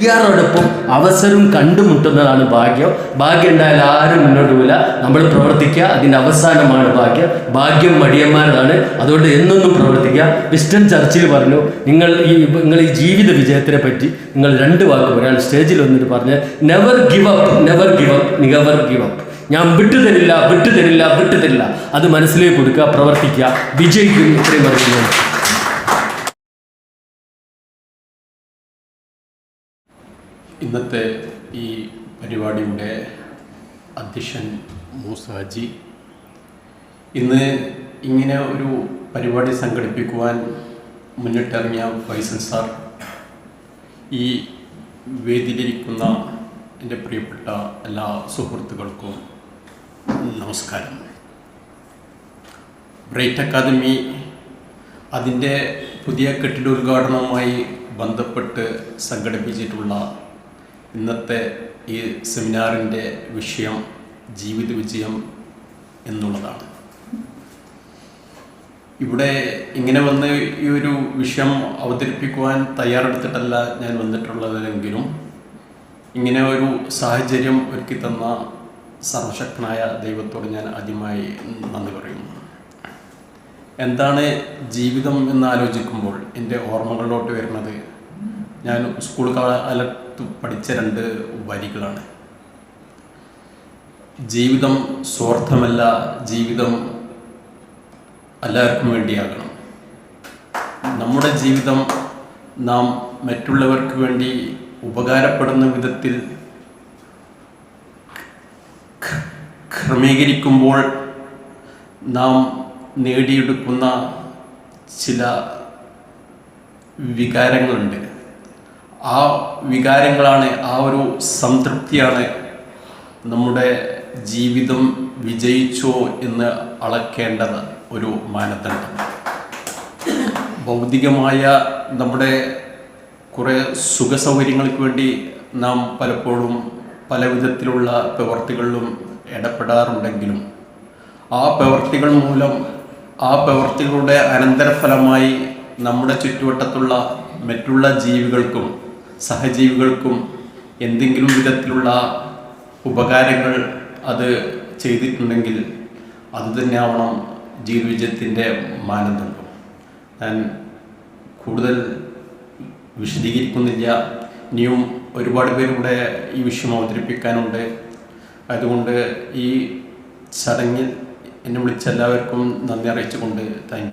ഇയാളോടൊപ്പം അവസരം കണ്ടുമുട്ടുന്നതാണ് ഭാഗ്യം. ഭാഗ്യം ഉണ്ടായാൽ ആരും മുന്നോട്ട് പോകില്ല നമ്മൾ പ്രവർത്തിക്കുക. അതിന്റെ അവസാനമാണ് ഭാഗ്യം. ഭാഗ്യം മടിയന്മാരതാണ്. അതുകൊണ്ട് എന്നൊന്നും പ്രവർത്തിക്കുക. വിസ്റ്റൺ ചർച്ചിൽ പറഞ്ഞു നിങ്ങൾ ഈ നിങ്ങൾ ഈ ജീവിത വിജയത്തിനെ പറ്റി നിങ്ങൾ രണ്ട് വാക്ക് പറയാൻ സ്റ്റേജിൽ വന്നിട്ട് പറഞ്ഞ് never give up never give up never give up ഞാൻ വിട്ടുതരില്ല വിട്ടുതരില്ല വിട്ടുതരില്ല. അത് മനസ്സിലേക്ക് കൊടുക്കുക പ്രവർത്തിക്കുക. വിജയിക്കും. ഇത്രയും പറയുന്നു ഇന്നത്തെ ഈ പരിപാടിയുടെ അധ്യക്ഷൻ മൂസാജി. ഇന്ന് ഇങ്ങനെ ഒരു പരിപാടി സംഘടിപ്പിക്കുവാൻ മുന്നിട്ടിറങ്ങിയ ഫൈസൽ സാർ ഈ വേദിയിലിരിക്കുന്ന എന്റെ പ്രിയപ്പെട്ട എല്ലാ സുഹൃത്തുക്കൾക്കും നമസ്കാരം. ബ്രൈറ്റ് അക്കാദമി അതിന്റെ പുതിയ കെട്ടിട കെട്ടിടോദ്ഘാടനവുമായി ബന്ധപ്പെട്ട് സംഘടിപ്പിച്ചിട്ടുള്ള ഇന്നത്തെ ഈ സെമിനാറിന്റെ വിഷയം ജീവിത വിജയം എന്നുള്ളതാണ്. ഇവിടെ ഇങ്ങനെ വന്ന് ഈ ഒരു വിഷയം അവതരിപ്പിക്കുവാൻ തയ്യാറെടുത്തിട്ടല്ല ഞാൻ വന്നിട്ടുള്ളതെങ്കിലും ഇങ്ങനെ ഒരു സാഹചര്യം ഒരുക്കി തന്ന സർവശക്തനായ ദൈവത്തോട് ഞാൻ ആദ്യമായി നന്ദി പറയുന്നു. എന്താണ് ജീവിതം എന്ന് ആലോചിക്കുമ്പോൾ എന്റെ ഓർമ്മകളിലോട്ട് വരുന്നത്? ഞാൻ സ്കൂൾ കാലത്ത് പഠിച്ച രണ്ട് വരികളാണ്. ജീവിതം സ്വാർത്ഥമല്ല ജീവിതം എല്ലാവർക്കും വേണ്ടിയാകണം. നമ്മുടെ ജീവിതം നാം മറ്റുള്ളവർക്ക് വേണ്ടി ഉപകാരപ്പെടുന്ന വിധത്തിൽ ക്രമീകരിക്കുമ്പോൾ നാം നേടിയെടുക്കുന്ന ചില വികാരങ്ങളുണ്ട്. ആ വികാരങ്ങളാണ് ആ ഒരു സംതൃപ്തിയാണ് നമ്മുടെ ജീവിതം വിജയിച്ചോ എന്ന് അളക്കേണ്ടത് ഒരു മാനദണ്ഡം. ഭൗതികമായ നമ്മുടെ കുറേ സുഖസൗകര്യങ്ങൾക്ക് വേണ്ടി നാം പലപ്പോഴും പല വിധത്തിലുള്ള പ്രവർത്തികളിലും ഇടപെടാറുണ്ടെങ്കിലും ആ പ്രവർത്തികൾ മൂലം ആ പ്രവർത്തികളുടെ അനന്തരഫലമായി നമ്മുടെ ചുറ്റുവട്ടത്തുള്ള മറ്റുള്ള ജീവികൾക്കും സഹജീവികൾക്കും എന്തെങ്കിലും വിധത്തിലുള്ള ഉപകാരങ്ങൾ അത് ചെയ്തിട്ടുണ്ടെങ്കിൽ അതുതന്നെയാവണം തന്നെയാവണം ജീവിതവിജയത്തിന്റെ മാനദണ്ഡം. ഞാൻ കൂടുതൽ വിശദീകരിക്കുന്നില്ല. ഇനിയും ഒരുപാട് പേരുടെ ഈ വിഷയം അവതരിപ്പിക്കാനുണ്ട്. അതുകൊണ്ട് ഈ ചടങ്ങിൽ എന്നെ വിളിച്ച എല്ലാവർക്കും നന്ദി അറിയിച്ചുകൊണ്ട് താങ്ക്